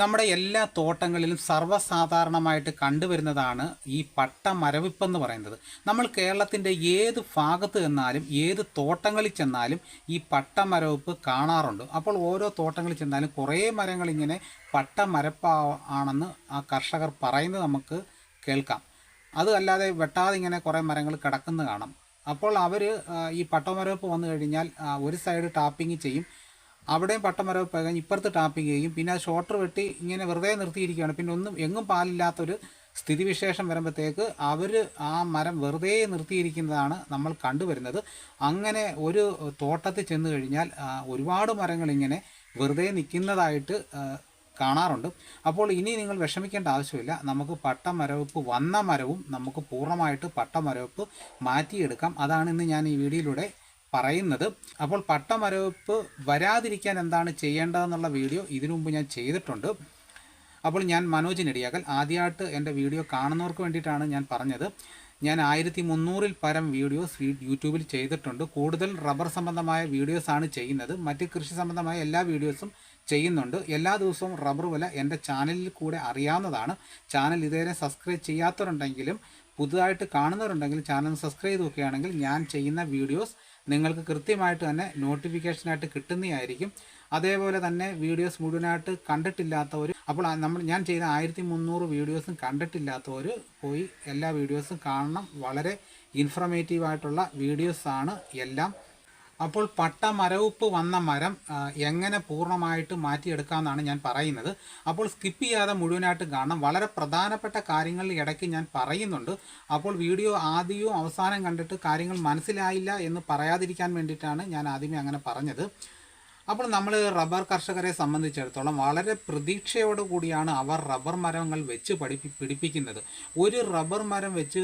നമ്മുടെ എല്ലാ തോട്ടങ്ങളിലും സർവസാധാരണമായിട്ട് കണ്ടുവരുന്നതാണ് ഈ പട്ട മരവിപ്പെന്ന് പറയുന്നത്. നമ്മൾ കേരളത്തിന്റെ ഏത് ഭാഗത്ത് ചെന്നാലും ഏത് തോട്ടങ്ങളിൽ ചെന്നാലും ഈ പട്ട മരവിപ്പ് കാണാറുണ്ട്. അപ്പോൾ ഓരോ തോട്ടങ്ങളിൽ ചെന്നാലും കുറേ മരങ്ങൾ ഇങ്ങനെ പട്ട ആണെന്ന് ആ കർഷകർ പറയുന്നത് നമുക്ക് കേൾക്കാം. അതല്ലാതെ വെട്ടാതെ ഇങ്ങനെ കുറേ മരങ്ങൾ കിടക്കുന്നത് കാണാം. അപ്പോൾ അവർ ഈ പട്ടമരവിപ്പ് വന്നു കഴിഞ്ഞാൽ ഒരു സൈഡ് ടാപ്പിംഗ് ചെയ്യും. അവിടെയും പട്ടമരവിപ്പ് കഴിഞ്ഞ് ഇപ്പുറത്ത് ടാപ്പിംഗ് ചെയ്യും. പിന്നെ ആ ഷോട്ടർ വെട്ടി ഇങ്ങനെ വെറുതെ നിർത്തിയിരിക്കുകയാണ്. പിന്നെ ഒന്നും എങ്ങും പാലില്ലാത്തൊരു സ്ഥിതിവിശേഷം വരുമ്പോഴത്തേക്ക് അവർ ആ മരം വെറുതെ നിർത്തിയിരിക്കുന്നതാണ് നമ്മൾ കണ്ടുവരുന്നത്. അങ്ങനെ ഒരു തോട്ടത്തിൽ ചെന്ന് കഴിഞ്ഞാൽ ഒരുപാട് മരങ്ങൾ ഇങ്ങനെ വെറുതെ നിൽക്കുന്നതായിട്ട് കാണാറുണ്ട്. അപ്പോൾ ഇനി നിങ്ങൾ വിഷമിക്കേണ്ട ആവശ്യമില്ല. നമുക്ക് പട്ടമരവിപ്പ് വന്ന മരവും നമുക്ക് പൂർണമായിട്ട് പട്ടമരവിപ്പ് മാറ്റിയെടുക്കാം. അതാണ് ഇന്ന് ഞാൻ ഈ വീഡിയോയിലൂടെ പറയുന്നത്. അപ്പോൾ പട്ടമരവിപ്പ് വരാതിരിക്കാൻ എന്താണ് ചെയ്യേണ്ടതെന്നുള്ള വീഡിയോ ഇതിനു മുമ്പ് ഞാൻ ചെയ്തിട്ടുണ്ട്. അപ്പോൾ ഞാൻ മനോജ് നെടിയാകൽ ആദ്യമായിട്ട് എന്റെ വീഡിയോ കാണുന്നവർക്ക് വേണ്ടിയിട്ടാണ് ഞാൻ പറഞ്ഞത്. ഞാൻ ആയിരത്തി മുന്നൂറിൽ പരം വീഡിയോസ് യൂട്യൂബിൽ ചെയ്തിട്ടുണ്ട്. കൂടുതൽ റബ്ബർ സംബന്ധമായ വീഡിയോസാണ് ചെയ്യുന്നത്. മറ്റ് കൃഷി സംബന്ധമായ എല്ലാ വീഡിയോസും ചെയ്യുന്നുണ്ട്. എല്ലാ ദിവസവും റബ്ബർ വില എന്റെ ചാനലിൽ കൂടെ അറിയാവുന്നതാണ്. ചാനൽ ഇതുവരെ സബ്സ്ക്രൈബ് ചെയ്യാത്തവരുണ്ടെങ്കിലും പുതുതായിട്ട് കാണുന്നവരുണ്ടെങ്കിൽ ചാനൽ സബ്സ്ക്രൈബ് ചെയ്ത് നോക്കുകയാണെങ്കിൽ ഞാൻ ചെയ്യുന്ന വീഡിയോസ് നിങ്ങൾക്ക് കൃത്യമായിട്ട് തന്നെ നോട്ടിഫിക്കേഷനായിട്ട് കിട്ടുന്നതായിരിക്കും. അതേപോലെ തന്നെ വീഡിയോസ് മുഴുവനായിട്ട് കണ്ടിട്ടില്ലാത്തവർ അപ്പോൾ നമ്മൾ ഞാൻ ചെയ്ത ആയിരത്തി മുന്നൂറ് വീഡിയോസും കണ്ടിട്ടില്ലാത്തവർ പോയി എല്ലാ വീഡിയോസും കാണണം. വളരെ ഇൻഫർമേറ്റീവായിട്ടുള്ള വീഡിയോസാണ് എല്ലാം. അപ്പോൾ പട്ട മരവുപ്പ് വന്ന മരം എങ്ങനെ പൂർണമായിട്ട് മാറ്റിയെടുക്കാമെന്നാണ് ഞാൻ പറയുന്നത്. അപ്പോൾ സ്കിപ്പ് ചെയ്യാതെ മുഴുവനായിട്ട് കാണണം. വളരെ പ്രധാനപ്പെട്ട കാര്യങ്ങൾ ഇടയ്ക്ക് ഞാൻ പറയുന്നുണ്ട്. അപ്പോൾ വീഡിയോ ആദ്യവും അവസാനം കണ്ടിട്ട് കാര്യങ്ങൾ മനസ്സിലായില്ല എന്ന് പറയാതിരിക്കാൻ വേണ്ടിയിട്ടാണ് ഞാൻ ആദ്യമേ അങ്ങനെ പറഞ്ഞത്. അപ്പോൾ നമ്മൾ റബ്ബർ കർഷകരെ സംബന്ധിച്ചിടത്തോളം വളരെ പ്രതീക്ഷയോടു കൂടിയാണ് അവർ റബ്ബർ മരങ്ങൾ വെച്ച് പഠിപ്പി പിടിപ്പിക്കുന്നത്. ഒരു റബ്ബർ മരം വെച്ച്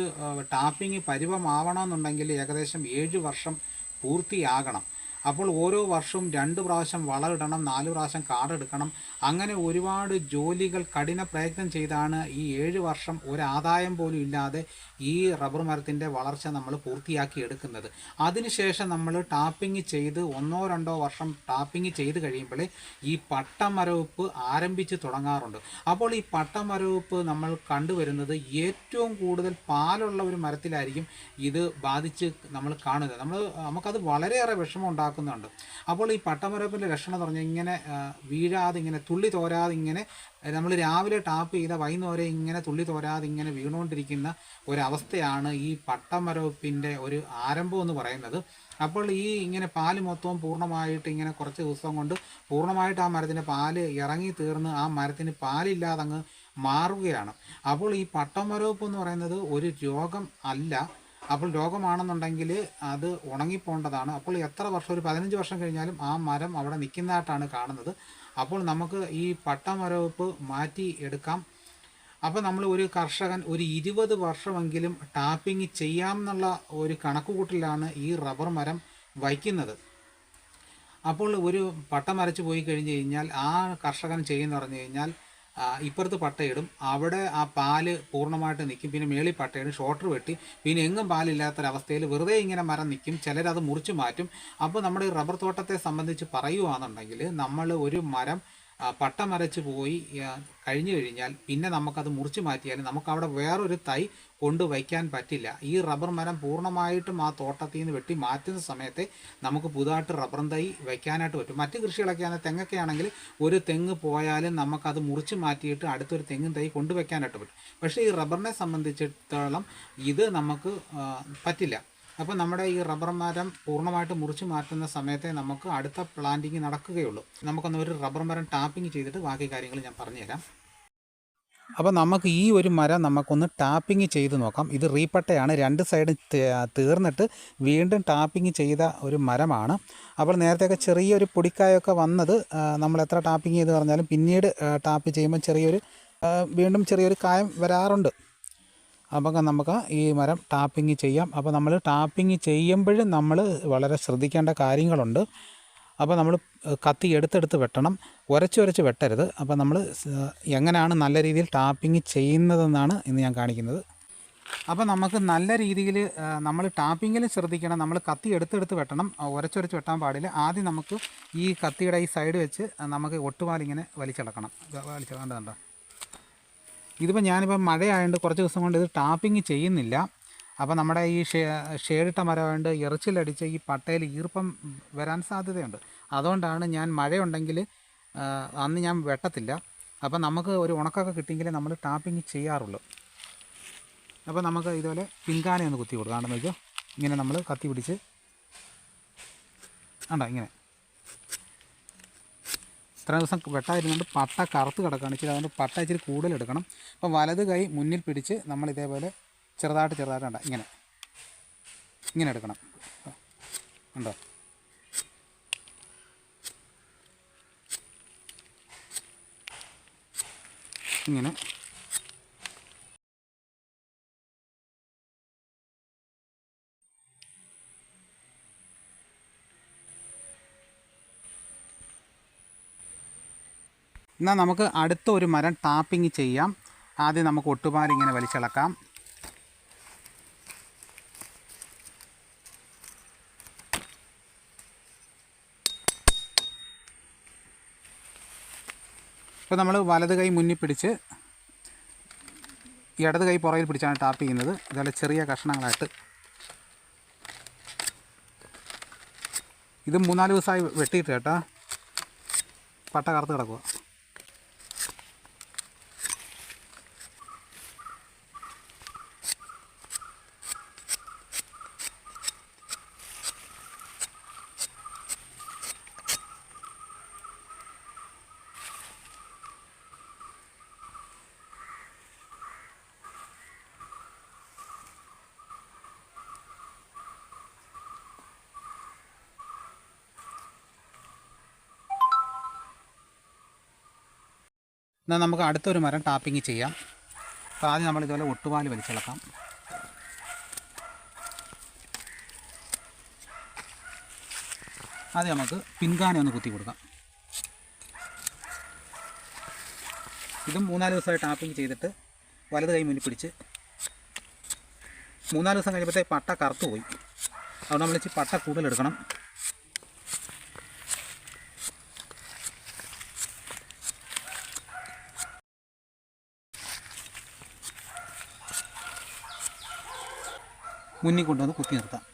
ടാപ്പിംഗ് പരിവമാവണമെന്നുണ്ടെങ്കിൽ ഏകദേശം ഏഴ് വർഷം പൂർത്തിയാകണം. അപ്പോൾ ഓരോ വർഷവും രണ്ട് പ്രാവശ്യം വളമിടണം നാല് പ്രാവശ്യം കാടെടുക്കണം അങ്ങനെ ഒരുപാട് ജോലികൾ കഠിന പ്രയത്നം ചെയ്താണ് ഈ ഏഴ് വർഷം. ഒരാദായം പോലും ഇല്ലാതെ ഈ റബ്ബർ മരത്തിന്റെ വളർച്ച നമ്മൾ പൂർത്തിയാക്കി എടുക്കുന്നത്. അതിനുശേഷം നമ്മൾ ടാപ്പിംഗ് ചെയ്ത് ഒന്നോ രണ്ടോ വർഷം ടാപ്പിംഗ് ചെയ്ത് കഴിയുമ്പോൾ ഈ പട്ടമരവിപ്പ് ആരംഭിച്ച് തുടങ്ങാറുണ്ട്. അപ്പോൾ ഈ പട്ടമരവിപ്പ് നമ്മൾ കണ്ടുവരുന്നത് ഏറ്റവും കൂടുതൽ പാലുള്ള ഒരു മരത്തിലായിരിക്കും ഇത് ബാധിച്ച് നമ്മൾ കാണുന്നത്. നമ്മൾ നമുക്കത് വളരെയേറെ വിഷമം ഉണ്ടാക്കുന്നുണ്ട്. അപ്പോൾ ഈ പട്ടമരവിന്റെ ലക്ഷണം എന്ന് പറഞ്ഞാൽ ഇങ്ങനെ വീഴാതെ ഇങ്ങനെ തുള്ളി തോരാതെ ഇങ്ങനെ നമ്മൾ രാവിലെ ടാപ്പ് ചെയ്ത വൈകുന്നേരം ഇങ്ങനെ തുള്ളി തോരാതെ ഇങ്ങനെ വീണുകൊണ്ടിരിക്കുന്ന ഒരവസ്ഥയാണ് ഈ പട്ടമരവിപ്പിന്റെ ഒരു ആരംഭം എന്ന് പറയുന്നത്. അപ്പോൾ ഈ ഇങ്ങനെ പാൽ മൊത്തവും പൂർണമായിട്ട് ഇങ്ങനെ കുറച്ച് ദിവസം കൊണ്ട് പൂർണമായിട്ട് ആ മരത്തിന്റെ പാൽ ഇറങ്ങി തീർന്ന് ആ മരത്തിന് പാലില്ലാതെ അങ്ങ് മാറുകയാണ്. അപ്പോൾ ഈ പട്ടമരവിപ്പ് എന്ന് പറയുന്നത് ഒരു രോഗം അല്ല. അപ്പോൾ രോഗമാണെന്നുണ്ടെങ്കിൽ അത് ഉണങ്ങിപ്പോണ്ടതാണ് അപ്പോൾ എത്ര വർഷം ഒരു പതിനഞ്ച് വർഷം കഴിഞ്ഞാലും ആ മരം അവിടെ നിൽക്കുന്നതായിട്ടാണ് കാണുന്നത്. അപ്പോൾ നമുക്ക് ഈ പട്ടമരവെപ്പ് മാറ്റി എടുക്കാം. അപ്പോൾ നമ്മൾ ഒരു കർഷകൻ ഒരു ഇരുപത് വർഷമെങ്കിലും ടാപ്പിംഗ് ചെയ്യാം എന്നുള്ള ഒരു കണക്കുകൂട്ടിലാണ് ഈ റബ്ബർ മരം വയ്ക്കുന്നത്. അപ്പോൾ ഒരു പട്ടം മരച്ച് പോയി കഴിഞ്ഞ് കഴിഞ്ഞാൽ ആ കർഷകൻ ചെയ്യുന്ന പറഞ്ഞു കഴിഞ്ഞാൽ ഇപ്പുറത്ത് പട്ടയിടും. അവിടെ ആ പാൽ പൂർണമായിട്ട് നിൽക്കും. പിന്നെ മേളിൽ പട്ടയിടും. ഷോട്ടർ വെട്ടി. പിന്നെ എങ്ങും പാലില്ലാത്തൊരവസ്ഥയിൽ വെറുതെ ഇങ്ങനെ മരം നിൽക്കും. ചിലരത് മുറിച്ച് മാറ്റും. അപ്പോൾ നമ്മുടെ റബ്ബർ തോട്ടത്തെ സംബന്ധിച്ച് പറയുവാണെന്നുണ്ടെങ്കിൽ നമ്മൾ ഒരു മരം ആ, പട്ട മരച്ച് പോയി കഴിഞ്ഞു കഴിഞ്ഞാൽ പിന്നെ നമുക്കത് മുറിച്ച് മാറ്റിയാൽ നമുക്കവിടെ വേറൊരു തൈ കൊണ്ട് വയ്ക്കാൻ പറ്റില്ല. ഈ റബ്ബർ മരം പൂർണമായിട്ടും ആ തോട്ടത്തിൽ നിന്ന് വെട്ടി മാറ്റുന്ന സമയത്തെ നമുക്ക് പുതുതായിട്ട് റബ്ബർ തൈ വയ്ക്കാനായിട്ട് പറ്റും. മറ്റ് കൃഷികളൊക്കെ ആണെങ്കിൽ തെങ്ങൊക്കെ ആണെങ്കിൽ ഒരു തെങ്ങ് പോയാലും നമുക്കത് മുറിച്ച് മാറ്റിയിട്ട് അടുത്തൊരു തെങ്ങും തൈ കൊണ്ടുവയ്ക്കാനായിട്ട് പറ്റും. പക്ഷേ ഈ റബ്ബറിനെ സംബന്ധിച്ചിടത്തോളം ഇത് നമുക്ക് പറ്റില്ല. അപ്പോൾ നമ്മുടെ ഈ റബ്ബർ മരം പൂർണമായിട്ട് മുറിച്ച് മാറ്റുന്ന സമയത്തെ നമുക്ക് അടുത്ത പ്ലാന്റിങ് നടക്കുകയുള്ളൂ. നമുക്കൊന്ന് ഒരു റബ്ബർ മരം ടാപ്പിംഗ് ചെയ്തിട്ട് ബാക്കി കാര്യങ്ങൾ ഞാൻ പറഞ്ഞുതരാം. അപ്പോൾ നമുക്ക് ഈ ഒരു മരം നമുക്കൊന്ന് ടാപ്പിംഗ് ചെയ്ത് നോക്കാം. ഇത് റീപ്പട്ടയാണ്. രണ്ട് സൈഡും തീർന്നിട്ട് വീണ്ടും ടാപ്പിംഗ് ചെയ്ത ഒരു മരമാണ്. അപ്പോൾ നേരത്തെയൊക്കെ ചെറിയൊരു പൊടിക്കായൊക്കെ വന്നത് നമ്മൾ എത്ര ടാപ്പിംഗ് ചെയ്ത് പറഞ്ഞാലും പിന്നീട് ടാപ്പ് ചെയ്യുമ്പോൾ ചെറിയൊരു വീണ്ടും ചെറിയൊരു കായം വരാറുണ്ട്. അപ്പോൾ നമുക്ക് ഈ മരം ടാപ്പിംഗ് ചെയ്യാം. അപ്പോൾ നമ്മൾ ടാപ്പിംഗ് ചെയ്യുമ്പോഴും നമ്മൾ വളരെ ശ്രദ്ധിക്കേണ്ട കാര്യങ്ങളുണ്ട്. അപ്പോൾ നമ്മൾ കത്തി എടുത്തെടുത്ത് വെട്ടണം. ഉരച്ച് ഉരച്ച് വെട്ടരുത്. അപ്പോൾ നമ്മൾ എങ്ങനെയാണ് നല്ല രീതിയിൽ ടാപ്പിംഗ് ചെയ്യുന്നതെന്നാണ് ഇന്ന് ഞാൻ കാണിക്കുന്നത്. അപ്പോൾ നമുക്ക് നല്ല രീതിയിൽ നമ്മൾ ടാപ്പിങ്ങിൽ ശ്രദ്ധിക്കണം. നമ്മൾ കത്തി എടുത്തെടുത്ത് വെട്ടണം. ഉരച്ചുരച്ച് വെട്ടാൻ പാടില്ല. ആദ്യം നമുക്ക് ഈ കത്തിയുടെ ഈ സൈഡ് വെച്ച് നമുക്ക് ഒട്ടുപാലിങ്ങനെ വലിച്ചിളക്കണം വലിച്ചു കണ്ട കണ്ടോ? ഇതിപ്പോൾ ഞാനിപ്പോൾ മഴയായതുകൊണ്ട് കുറച്ച് ദിവസം കൊണ്ട് ഇത് ടാപ്പിംഗ് ചെയ്യുന്നില്ല. അപ്പോൾ നമ്മുടെ ഈ ഷേഡിട്ട മരമായതുകൊണ്ട് ഇറച്ചിലടിച്ച് ഈ പട്ടയിൽ ഈർപ്പം വരാൻ സാധ്യതയുണ്ട്. അതുകൊണ്ടാണ് ഞാൻ മഴയുണ്ടെങ്കിൽ അന്ന് ഞാൻ വെട്ടത്തില്ല. അപ്പോൾ നമുക്ക് ഒരു ഉണക്കൊക്കെ കിട്ടിയെങ്കിൽ നമ്മൾ ടാപ്പിംഗ് ചെയ്യാറുള്ളൂ. അപ്പോൾ നമുക്ക് ഇതുപോലെ പിങ്കാനയൊന്ന് കുത്തി കൊടുക്കാം. നോക്കിയോ? ഇങ്ങനെ നമ്മൾ കത്തി പിടിച്ച്. ഉണ്ടോ ഇങ്ങനെ. ഇത്ര ദിവസം വെട്ടായിരുന്നുകൊണ്ട് പട്ട കറുത്ത് കിടക്കുകയാണ്. ഇച്ചിരി അതുകൊണ്ട് പട്ട ഇച്ചിരി കൂടുതൽ എടുക്കണം. അപ്പോൾ വലത് കൈ മുന്നിൽ പിടിച്ച് നമ്മൾ ഇതേപോലെ ചെറുതായിട്ട് ചെറുതായിട്ട് ഇങ്ങനെ. ഇങ്ങനെ എടുക്കണം. ഉണ്ടോ ഇങ്ങനെ. എന്നാൽ നമുക്ക് അടുത്ത ഒരു മരം ടാപ്പിംഗ് ചെയ്യാം. ആദ്യം നമുക്ക് ഒട്ടുപാൽ ഇങ്ങനെ വലിച്ചിളക്കാം. ഇപ്പോൾ നമ്മൾ വലത് കൈ മുന്നിൽ പിടിച്ച് ഇടത് കൈ പുറകിൽ പിടിച്ചാണ് ടാപ്പ് ചെയ്യുന്നത്. ഇതുപോലെ ചെറിയ കഷ്ണങ്ങളായിട്ട്. ഇത് മൂന്നാൽ ദിവസമായി വെട്ടിയിട്ട് കേട്ടോ. പട്ട കറുത്ത് കിടക്കുക എന്നാൽ നമുക്ക് അടുത്തൊരു മരം ടാപ്പിംഗ് ചെയ്യാം. അപ്പോൾ ആദ്യം നമ്മൾ ഇതുപോലെ ഒട്ടുപാൽ വലിച്ചിളക്കാം. ആദ്യം നമുക്ക് പിൻകാനെ ഒന്ന് കുത്തി കൊടുക്കാം. ഇതും മൂന്നാൽ ദിവസമായി ടാപ്പിംഗ് ചെയ്തിട്ട് വലത് കൈ മുന്നിൽ പിടിച്ച് മൂന്നാൽ ദിവസം കഴിയുമ്പോഴത്തേക്ക് പട്ട കറുത്തു പോയി. അതുകൊണ്ട് നമ്മൾ ഇച്ചിരി പട്ട കൂടുതൽ മുന്നിൽ കൊണ്ടുവന്ന് കുത്തി നിർത്താം.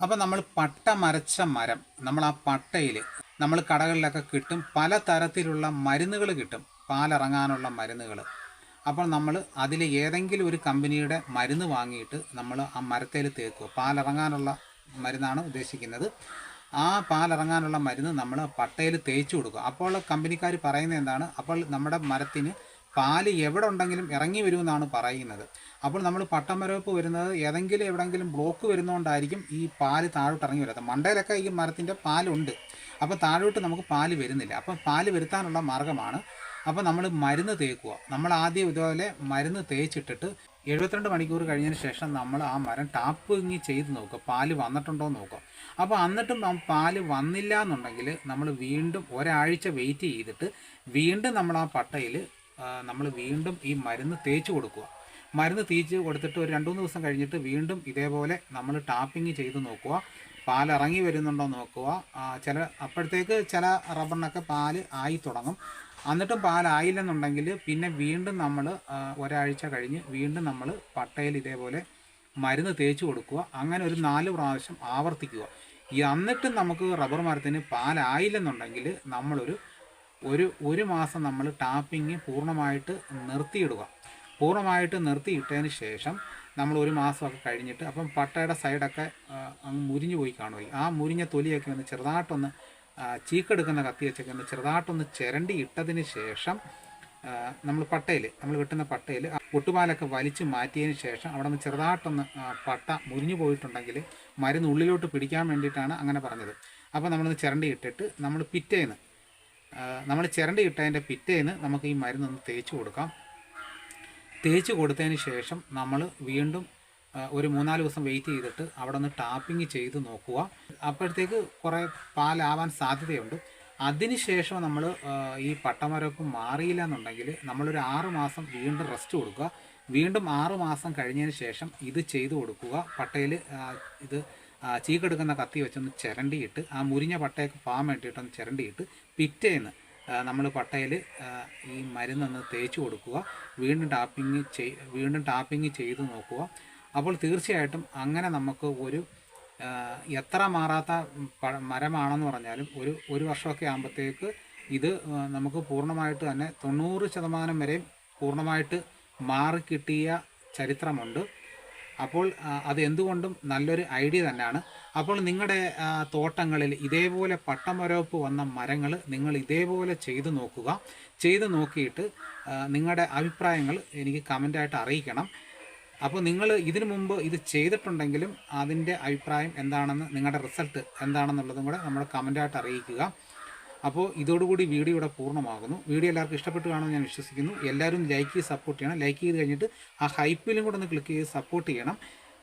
അപ്പം നമ്മൾ പട്ട മരച്ച മരം നമ്മൾ ആ പട്ടയിൽ നമ്മൾ കടകളിലൊക്കെ കിട്ടും പല തരത്തിലുള്ള മരുന്നുകൾ കിട്ടും പാലിറങ്ങാനുള്ള മരുന്നുകൾ അപ്പോൾ നമ്മൾ അതിൽ ഏതെങ്കിലും ഒരു കമ്പനിയുടെ മരുന്ന് വാങ്ങിയിട്ട് നമ്മൾ ആ മരത്തേൽ തേക്കുക. പാലിറങ്ങാനുള്ള മരുന്നാണ് ഉദ്ദേശിക്കുന്നത്. ആ പാലിറങ്ങാനുള്ള മരുന്ന് നമ്മൾ പട്ടയിൽ തേച്ച് കൊടുക്കും. അപ്പോൾ കമ്പനിക്കാർ പറയുന്നത് എന്താണ്? അപ്പോൾ നമ്മുടെ മരത്തിന് പാൽ എവിടെ ഉണ്ടെങ്കിലും ഇറങ്ങി വരുമെന്നാണ് പറയുന്നത്. അപ്പോൾ നമ്മൾ പട്ടമരവെപ്പ് വരുന്നത് ഏതെങ്കിലും എവിടെയെങ്കിലും ബ്ലോക്ക് വരുന്നതുകൊണ്ടായിരിക്കും ഈ പാൽ താഴോട്ട് ഇറങ്ങി വരാത്തത്. മണ്ടയിലൊക്കെ ഈ മരത്തിന്റെ പാലുണ്ട്. അപ്പോൾ താഴോട്ട് നമുക്ക് പാൽ വരുന്നില്ല. അപ്പോൾ പാൽ വരുത്താനുള്ള മാർഗമാണ് അപ്പോൾ നമ്മൾ മരുന്ന് തേക്കുക. നമ്മൾ ആദ്യം ഇതുപോലെ മരുന്ന് തേച്ചിട്ടിട്ട് എഴുപത്തിരണ്ട് മണിക്കൂർ കഴിഞ്ഞതിന് ശേഷം നമ്മൾ ആ മരം ടാപ്പ് ഇങ്ങി ചെയ്ത് നോക്കുക. പാൽ വന്നിട്ടുണ്ടോ എന്ന് നോക്കുക. അപ്പോൾ എന്നിട്ടും പാൽ വന്നില്ല എന്നുണ്ടെങ്കിൽ നമ്മൾ വീണ്ടും ഒരാഴ്ച വെയിറ്റ് ചെയ്തിട്ട് വീണ്ടും നമ്മൾ ആ പട്ടയിൽ നമ്മൾ വീണ്ടും ഈ മരുന്ന് തേച്ച് കൊടുക്കുക. മരുന്ന് തേച്ച് കൊടുത്തിട്ട് ഒരു രണ്ട് മൂന്ന് ദിവസം കഴിഞ്ഞിട്ട് വീണ്ടും ഇതേപോലെ നമ്മൾ ടാപ്പിങ് ചെയ്ത് നോക്കുക. പാൽ ഇറങ്ങി വരുന്നുണ്ടോ നോക്കുക. ചില അപ്പോഴത്തേക്ക് ചില റബ്ബറിനൊക്കെ പാൽ ആയി തുടങ്ങും. എന്നിട്ടും പാലായില്ലെന്നുണ്ടെങ്കിൽ പിന്നെ വീണ്ടും നമ്മൾ ഒരാഴ്ച കഴിഞ്ഞ് വീണ്ടും നമ്മൾ പട്ടയിൽ ഇതേപോലെ മരുന്ന് തേച്ച് കൊടുക്കുക. അങ്ങനെ ഒരു നാല് പ്രാവശ്യം ആവർത്തിക്കുക. എന്നിട്ടും നമുക്ക് റബ്ബർ മരത്തിന് പാലായില്ലെന്നുണ്ടെങ്കിൽ നമ്മളൊരു ഒരു ഒരു മാസം നമ്മൾ ടാപ്പിങ് പൂർണമായിട്ട് നിർത്തിയിടുക. പൂർണമായിട്ട് നിർത്തിയിട്ടതിന് ശേഷം നമ്മൾ ഒരു മാസമൊക്കെ കഴിഞ്ഞിട്ട് അപ്പം പട്ടയുടെ സൈഡൊക്കെ അങ്ങ് മുരിഞ്ഞു പോയി കാണുമായി ആ മുരിഞ്ഞ തൊലിയൊക്കെ ഒന്ന് ചെറുതായിട്ടൊന്ന് ചീക്കെടുക്കുന്ന കത്തി വെച്ചൊക്കെ ഒന്ന് ചെറുതായിട്ടൊന്ന് ചിരണ്ടി ഇട്ടതിന് ശേഷം നമ്മൾ പട്ടയിൽ നമ്മൾ വെട്ടുന്ന പട്ടയിൽ ഒട്ടുപാലൊക്കെ വലിച്ചു മാറ്റിയതിന് ശേഷം അവിടെ നിന്ന് ചെറുതായിട്ടൊന്ന് പട്ട മുരിഞ്ഞു പോയിട്ടുണ്ടെങ്കിൽ മരുന്ന് ഉള്ളിലോട്ട് പിടിക്കാൻ വേണ്ടിയിട്ടാണ് അങ്ങനെ പറഞ്ഞത്. അപ്പോൾ നമ്മളൊന്ന് ചിരണ്ടി ഇട്ടിട്ട് നമ്മൾ പിറ്റേന്ന് നമ്മൾ ചിരണ്ടി ഇട്ടതിന്റെ പിറ്റേന്ന് നമുക്ക് ഈ മരുന്നൊന്ന് തേച്ച് കൊടുക്കാം. തേച്ച് കൊടുത്തതിന് ശേഷം നമ്മൾ വീണ്ടും ഒരു മൂന്നാൽ ദിവസം വെയിറ്റ് ചെയ്തിട്ട് അവിടെ നിന്ന് ടാപ്പിംഗ് ചെയ്ത് നോക്കുക. അപ്പോഴത്തേക്ക് കുറേ പാലാവാൻ സാധ്യതയുണ്ട്. അതിനുശേഷം നമ്മൾ ഈ പട്ടമരപ്പ് മാറിയില്ല എന്നുണ്ടെങ്കിൽ നമ്മളൊരു ആറ് മാസം വീണ്ടും റെസ്റ്റ് കൊടുക്കുക. വീണ്ടും ആറ് മാസം കഴിഞ്ഞതിന് ശേഷം ഇത് ചെയ്തു കൊടുക്കുക. പട്ടയിൽ ഇത് ചീക്കെടുക്കുന്ന കത്തി വെച്ചൊന്ന് ചിരണ്ടിയിട്ട് ആ മുരിഞ്ഞ പട്ടയൊക്കെ പാൻ വേണ്ടിയിട്ടൊന്ന് ചിരണ്ടിയിട്ട് പിറ്റേന്ന് നമ്മൾ പട്ടയിൽ ഈ മരുന്നൊന്ന് തേച്ച് കൊടുക്കുക. വീണ്ടും ടാപ്പിംഗ് ചെയ് വീണ്ടും ടാപ്പിംഗ് ചെയ്ത് നോക്കുക. അപ്പോൾ തീർച്ചയായിട്ടും അങ്ങനെ നമുക്ക് ഒരു എത്ര മാറാത്ത മരമാണെന്ന് പറഞ്ഞാലും ഒരു ഒരു വർഷമൊക്കെ ആകുമ്പോഴത്തേക്ക് ഇത് നമുക്ക് പൂർണമായിട്ട് തന്നെ തൊണ്ണൂറ് ശതമാനം വരെയും പൂർണമായിട്ട് മാറിക്കിട്ടിയ ചരിത്രമുണ്ട്. അപ്പോൾ അത് എന്തുകൊണ്ടും നല്ലൊരു ഐഡിയ തന്നെയാണ്. അപ്പോൾ നിങ്ങളുടെ തോട്ടങ്ങളിൽ ഇതേപോലെ പട്ടമരവപ്പ് വന്ന മരങ്ങൾ നിങ്ങൾ ഇതേപോലെ ചെയ്തു നോക്കുക. ചെയ്തു നോക്കിയിട്ട് നിങ്ങളുടെ അഭിപ്രായങ്ങൾ എനിക്ക് കമന്റായിട്ട് അറിയിക്കണം. അപ്പോൾ നിങ്ങൾ ഇതിനു മുമ്പ് ഇത് ചെയ്തിട്ടുണ്ടെങ്കിലും അതിന്റെ അഭിപ്രായം എന്താണെന്ന് നിങ്ങളുടെ റിസൾട്ട് എന്താണെന്നുള്ളതും കൂടെ നമ്മൾ കമന്റായിട്ട് അറിയിക്കുക. അപ്പോൾ ഇതോടുകൂടി വീഡിയോ ഇവിടെ പൂർണമാകുന്നു. വീഡിയോ എല്ലാവർക്കും ഇഷ്ടപ്പെട്ടു കാണുമെന്ന് ഞാൻ വിശ്വസിക്കുന്നു. എല്ലാവരും ലൈക്ക് ചെയ്ത് സപ്പോർട്ട് ചെയ്യണം. ലൈക്ക് ചെയ്ത് കഴിഞ്ഞിട്ട് ആ ഹൈപ്പിലും കൂടെ ഒന്ന് ക്ലിക്ക് ചെയ്ത് സപ്പോർട്ട് ചെയ്യണം.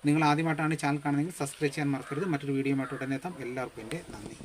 നിങ്ങൾ ആദ്യമായിട്ടാണ് ചാനൽ കാണുന്നതെങ്കിൽ സബ്സ്ക്രൈബ് ചെയ്യാൻ മറക്കരുത്. മറ്റൊരു വീഡിയോ ആയിട്ട് ഉടനെ എത്താം. എല്ലാവർക്കും എന്റെ നന്ദി.